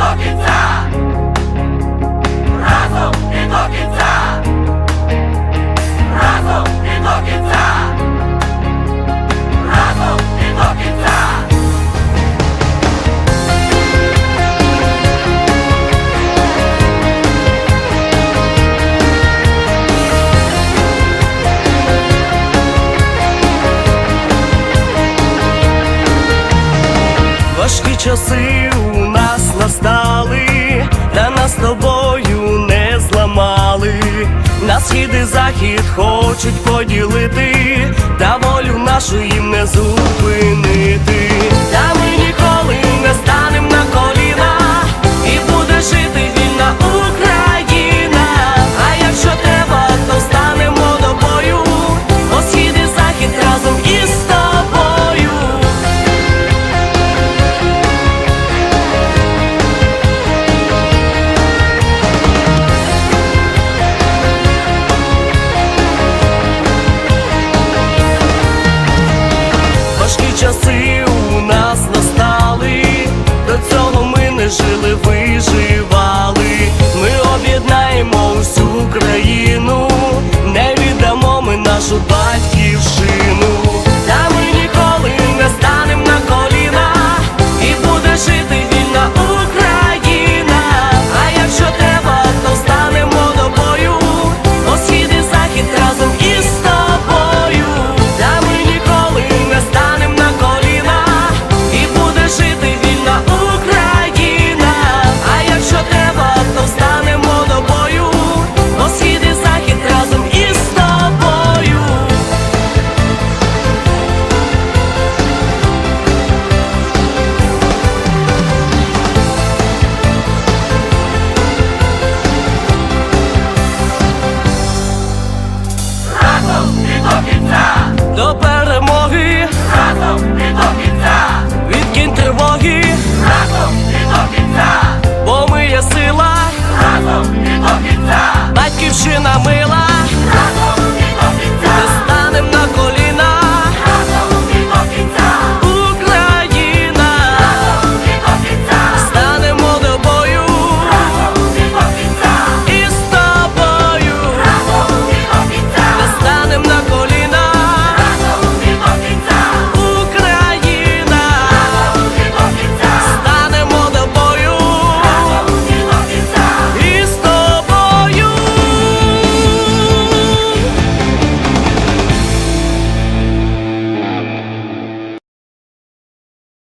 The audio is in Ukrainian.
до кінця. Важкі часи. схід і захід хочуть поділити, та волю нашу їм не зупинити. Та ми ніколи жили ви.